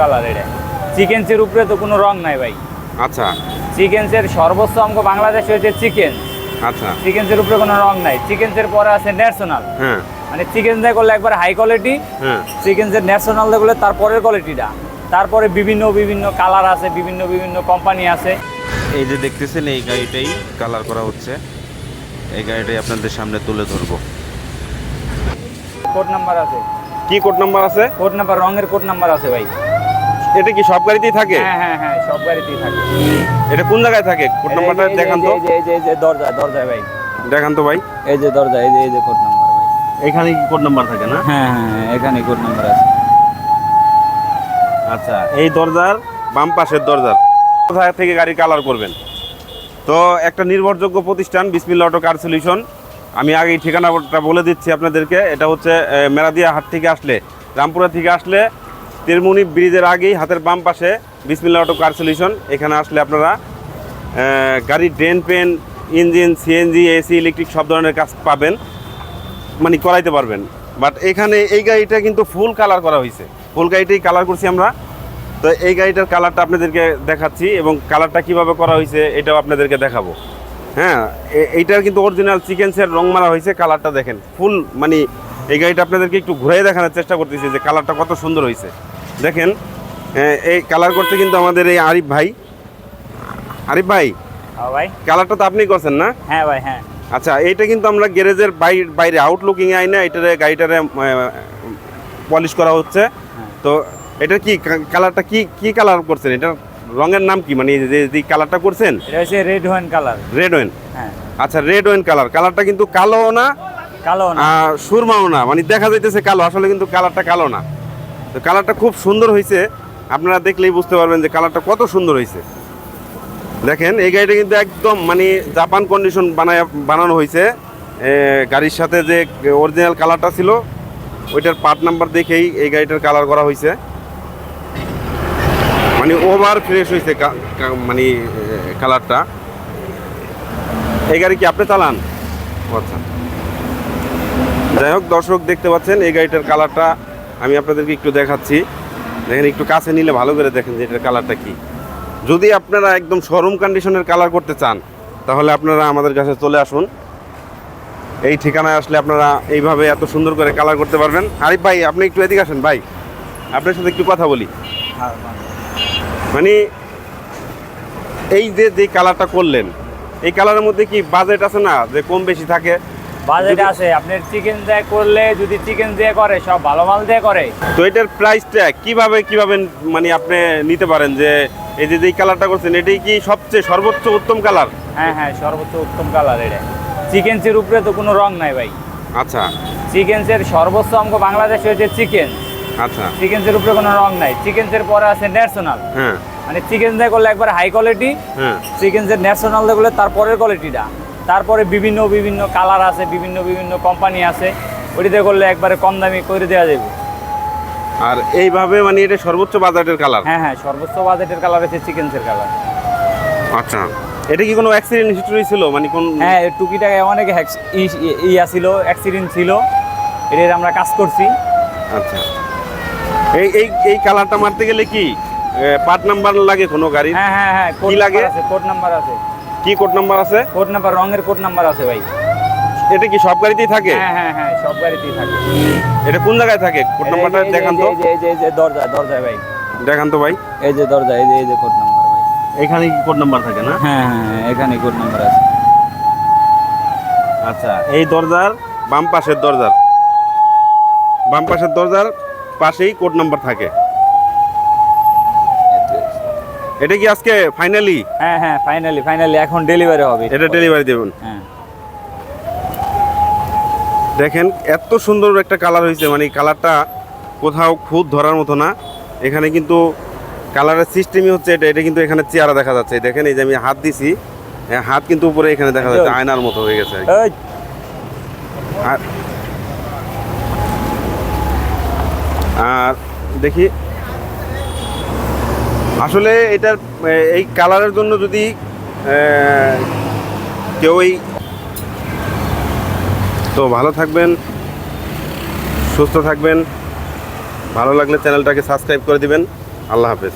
Colour এটা। চিকেন্সের উপরে তো কোনো রং নাই ভাই। আচ্ছা। চিকেন্সের সর্বোচ্চ অঙ্ক বাংলাদেশে হচ্ছে চিকেন। আচ্ছা। চিকেন্সের উপরে কোনো রং নাই। চিকেন্সের পরে আছে ন্যাশনাল। হ্যাঁ। মানে চিকেন দিয়ে করলে একবার হাই কোয়ালিটি হ্যাঁ। চিকেন্সের ন্যাশনাল দিয়ে করলে তারপরের কোয়ালিটিটা তারপরে বিভিন্ন বিভিন্ন কালার আছে বিভিন্ন বিভিন্ন কোম্পানি আছে। এই যে দেখতেছেন এই গাড়িটাই কালার করা হচ্ছে। এই গাড়িটাই আপনাদের সামনে তুলে ধরবো। কোড নাম্বার আছে। কি কোড নাম্বার আছে? কোড নাম্বার রঙের কোড নাম্বার আছে ভাই। এটা কি সব গাড়িতেই থাকে? হ্যাঁ হ্যাঁ হ্যাঁ সব গাড়িতেই থাকে। এটা কোন জায়গায় থাকে? কোড নাম্বারটা দেখান তো। এই যে- এই যে এই দরজা দরজায় ভাই। দেখান তো ভাই। এই যে দরজা এই যে এই যে কোড নাম্বার ভাই। এখানে কি কোড নাম্বার থাকে না? হ্যাঁ এখানে কোড নাম্বার আছে। আচ্ছা এই দরজার বাম পাশের দরজার কোথা থেকে গাড়ি কালার করবেন? তো একটা নির্ভরযোগ্য প্রতিষ্ঠান বিসমিল্লা অটো কার সলিউশন। আমি আগে ঠিকানাটা বলে দিচ্ছি আপনাদেরকে। এটা হচ্ছে মেরাদিয়া হাট থেকে আসলে রামপুরা থেকে আসলে তিরমুনি ব্রিজের আগেই হাতের বাম পাশে বিসমিল্লা অটো কার সলিউশন। এখানে আসলে আপনারা গাড়ির ড্রেন, পেন, ইঞ্জিন, সিএনজি, এসি, ইলেকট্রিক সব ধরনের কাজ পাবেন মানে করাইতে পারবেন। বাট এখানে এই গাড়িটা কিন্তু ফুল কালার করা হয়েছে ফুল গাড়িটাই কালার করছি আমরা। তো এই গাড়িটার কালারটা আপনাদেরকে দেখাচ্ছি এবং কালারটা কীভাবে করা হয়েছে এটাও আপনাদেরকে দেখাবো। হ্যাঁ এইটার কিন্তু অরিজিনাল চিকেন্সের রং মারা হয়েছে কালারটা দেখেন। ফুল মানে এই গাড়িটা আপনাদেরকে একটু ঘুরে দেখানোর চেষ্টা করতেছি যে কালারটা কত সুন্দর হয়েছে দেখেন হ্যাঁ, এই কালার করতে কিন্তু আমাদের এই আরিফ ভাই। আরিফ ভাই হ্যাঁ ভাই। কালারটা তো আপনি করছেন না? হ্যাঁ ভাই হ্যাঁ। আচ্ছা এইটা কিন্তু আমরা গ্যারেজের বাইরে বাইরে আউটলুকিং আই না এটারে গাড়িটারে পলিশ করা হচ্ছে। তো এটা কি কালারটা কি কি কালার করছেন? এটার রঙের নাম কি? মানে যে যে কালারটা করছেন? এটা হচ্ছে red one colour red one হ্যাঁ। আচ্ছা রেড ওয়েন কালার কালারটা কিন্তু কালো না কালো না। সুরমাও না। মানে দেখা যাইতেছে কালো আসলে কিন্তু কালারটা কালো না। তো কালারটা খুব সুন্দর হয়েছে। আপনারা দেখলেই বুঝতে পারবেন যে কালারটা কত সুন্দর হয়েছে। দেখেন, এই গাড়িটা কিন্তু একদম মানে জাপান কন্ডিশন বানায়, বানানো হয়েছে। গাড়ির সাথে যে অরিজিনাল কালারটা ছিল, ওইটার পার্ট নাম্বার দেখেই এই গাড়িটার কালার করা হয়েছে। মানে ওভার ফ্রেশ হয়েছে মানে কালারটা। এই গাড়ি কি আপনি চালান? আচ্ছা। যাই হোক, দর্শক দেখতে পাচ্ছেন, এই গাড়িটার কালারটা আমি আপনাদেরকে একটু দেখাচ্ছি। দেখেন, একটু কাছে নিলে ভালো করে দেখেন যে এটার কালারটা কি। যদি আপনারা একদম শোরুম কন্ডিশনের কালার করতে চান, তাহলে আপনারা আমাদের কাছে চলে আসুন। এই ঠিকানায় আসলে আপনারা এইভাবে এত সুন্দর করে কালার করতে পারবেন। আরিফ ভাই, আপনি একটু এদিকে আসেন, ভাই। আপনার সাথে একটু কথা বলি। মানে এই যে যে কালারটা করলেন, এই কালারের মধ্যে কি বাজেট আছে না? যে কম বেশি থাকে বাজেট আছে আপনার চিকেন দিয়ে করলে যদি চিকেন দিয়ে করে সব ভালো মাল দিয়ে করে। তো এটার প্রাইসটা কীভাবে কীভাবে মানে আপনি নিতে পারেন যে এই যে যেই কালারটা করছেন এটাই কি সবচেয়ে সর্বোচ্চ উত্তম কালার হ্যাঁ হ্যাঁ সর্বোচ্চ উত্তম কালার এটা। চিকেন্সের উপরে তো কোনো রং নাই ভাই। আচ্ছা। চিকেন্সের সর্বোচ্চ অঙ্ক বাংলাদেশে হচ্ছে চিকেন আচ্ছা। চিকেন্সের উপরে কোনো রং নাই। চিকেন্সের পরে আছে ন্যাশনাল হ্যাঁ। মানে চিকেন দিয়ে করলে একবার হাই কোয়ালিটি হ্যাঁ। চিকেন্সের ন্যাশনাল দিয়ে করলে তারপরের কোয়ালিটিটা তারপরে বিভিন্ন বিভিন্ন কালার আছে বিভিন্ন বিভিন্ন কোম্পানি আছে ওইটাতে করলে একবারে কম দামি করে দেওয়া যাবে। আর এইভাবে মানে এটা সর্বোচ্চ বাজেটের কালার? হ্যাঁ হ্যাঁ সর্বোচ্চ বাজেটের কালার আছে চিকেন্সের কালার। আচ্ছা। এটা কি কোনো অ্যাক্সিডেন্ট হিস্টরি ছিল? মানে কোন হ্যাঁ এই টুকিটাকে অনেক ই- ই- ইয়া ছিল অ্যাক্সিডেন্ট ছিল। এটার আমরা কাজ করছি। আচ্ছা। এই এই এই কালারটা মারতে গেলে কি পার্ট নাম্বার লাগে কোনো গাড়ি হ্যাঁ হ্যাঁ হ্যাঁ কি লাগে? আছে কোড নাম্বার আছে। কি কোড নাম্বার আছে? কোড নাম্বার রঙের কোড নাম্বার আছে ভাই। এটা কি সব গাড়িতেই থাকে? হ্যাঁ হ্যাঁ হ্যাঁ সব গাড়িতেই থাকে। এটা কোন জায়গায় থাকে? কোড নাম্বারটা দেখান তো। এই যে- এই যে দরজা দরজা ভাই। দেখান তো ভাই। এই যে দরজা এই যে এই যে কোড নাম্বার ভাই। এখানে কি কোড নাম্বার থাকে না? হ্যাঁ হ্যাঁ হ্যাঁ, এখানে কোড নাম্বার আছে। আচ্ছা। এই দরজার বাম পাশের দরজার বাম পাশের দরজার পাশেই কোড নাম্বার থাকে। এটা কি আজকে ফাইনালি হ্যাঁ হ্যাঁ ফাইনালি ফাইনালি এখন ডেলিভারি হবে। এটা ডেলিভারি দেবেন। হ্যাঁ। দেখেন এত সুন্দর একটা কালার হয়েছে মানে কালারটা কোথাও খুদ ধরার মতো না। এখানে কিন্তু কালারের সিস্টেমই হচ্ছে এটা এটা কিন্তু এখানে চেয়ারা দেখা যাচ্ছে। দেখেন এই যে আমি হাত দিছি হ্যাঁ, হাত কিন্তু উপরে এখানে দেখা যাচ্ছে আয়নার মতো হয়ে গেছে আর দেখি আসলে এটার এই কালারের জন্য যদি কেউ এই তো ভালো থাকবেন, সুস্থ থাকবেন, ভালো লাগলে চ্যানেলটাকে সাবস্ক্রাইব করে দিবেন। আল্লাহ হাফেজ।